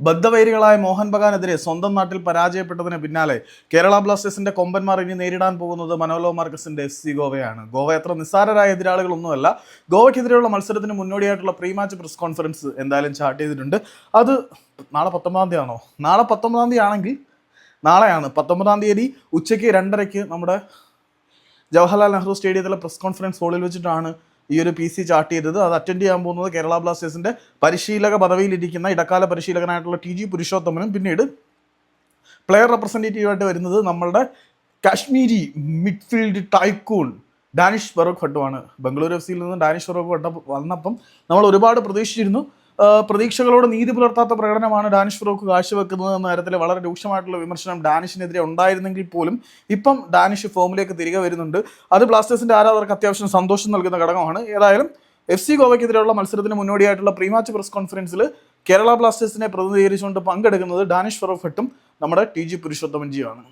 ബദ്ധവൈരികളായ മോഹൻ ബഗാനെതിരെ സ്വന്തം നാട്ടിൽ പരാജയപ്പെട്ടതിന് പിന്നാലെ കേരള ബ്ലാസ്റ്റേഴ്സിന്റെ കൊമ്പന്മാർ ഇനി നേരിടാൻ പോകുന്നത് മനോലോ മാർക്കസിന്റെ എസ് സി ഗോവയാണ്. ഗോവ എത്ര നിസ്സാരരായ എതിരാളികളൊന്നുമല്ല. ഗോവയ്ക്കെതിരെയുള്ള മത്സരത്തിന് മുന്നോടിയായിട്ടുള്ള പ്രീ മാച്ച് പ്രസ് കോൺഫറൻസ് എന്തായാലും ചാർട്ട് ചെയ്തിട്ടുണ്ട്. അത് നാളെ പത്തൊമ്പതാം തീയതി ആണോ നാളെ പത്തൊമ്പതാം തീയതി ആണെങ്കിൽ നാളെയാണ്. പത്തൊമ്പതാം തീയതി ഉച്ചയ്ക്ക് രണ്ടരയ്ക്ക് നമ്മുടെ ജവഹർലാൽ നെഹ്റു സ്റ്റേഡിയത്തിലെ പ്രസ് കോൺഫറൻസ് ഹാളിൽ വെച്ചിട്ടാണ് ഈ ഒരു പി സി ചാർട്ട് ചെയ്തത്. അത് അറ്റൻഡ് ചെയ്യാൻ പോകുന്നത് കേരള ബ്ലാസ്റ്റേഴ്സിന്റെ പരിശീലക പദവിയിലിരിക്കുന്ന ഇടക്കാല പരിശീലകനായിട്ടുള്ള ടി ജി പുരുഷോത്തമനും. പിന്നീട് പ്ലെയർ റെപ്രസെന്റേറ്റീവായിട്ട് വരുന്നത് നമ്മളുടെ കാശ്മീരി മിഡ്ഫീൽഡ് ടൈക്കൂൺ ഡാനിഷ് ഫറൂഖ് ഭട്ടുമാണ് ബംഗളൂരു എഫ് സിയിൽ നിന്ന് ഡാനിഷ് ഫറൂഖ് ഭട്ട വന്നപ്പം നമ്മൾ ഒരുപാട് പ്രതീക്ഷിച്ചിരുന്നു. പ്രതീക്ഷകളോട് നീതി പുലർത്താത്ത പ്രകടനമാണ് ഡാനിഷ് ഫറൂഖ് കാഴ്ചവെക്കുന്നത് എന്ന തരത്തിൽ വളരെ രൂക്ഷമായിട്ടുള്ള വിമർശനം ഡാനിഷിനെതിരെ ഉണ്ടായിരുന്നെങ്കിൽ പോലും ഇപ്പം ഡാനിഷ് ഫോമിലേക്ക് തിരികെ വരുന്നുണ്ട്. അത് ബ്ലാസ്റ്റേഴ്സിന്റെ ആരാധകർക്ക് അത്യാവശ്യം സന്തോഷം നൽകുന്ന ഘടകമാണ്. ഏതായാലും എഫ് സി ഗോവയ്ക്കെതിരെയുള്ള മത്സരത്തിന് മുന്നോടിയായിട്ടുള്ള പ്രീമാച്ച് പ്രസ് കോൺഫറൻസിൽ കേരള ബ്ലാസ്റ്റേഴ്സിനെ പ്രതിനിധീകരിച്ചുകൊണ്ട് പങ്കെടുക്കുന്നത് ഡാനിഷ് ഫറൂഖ് ഭട്ടും നമ്മുടെ ടി ജി പുരുഷോത്തമൻജിയാണ്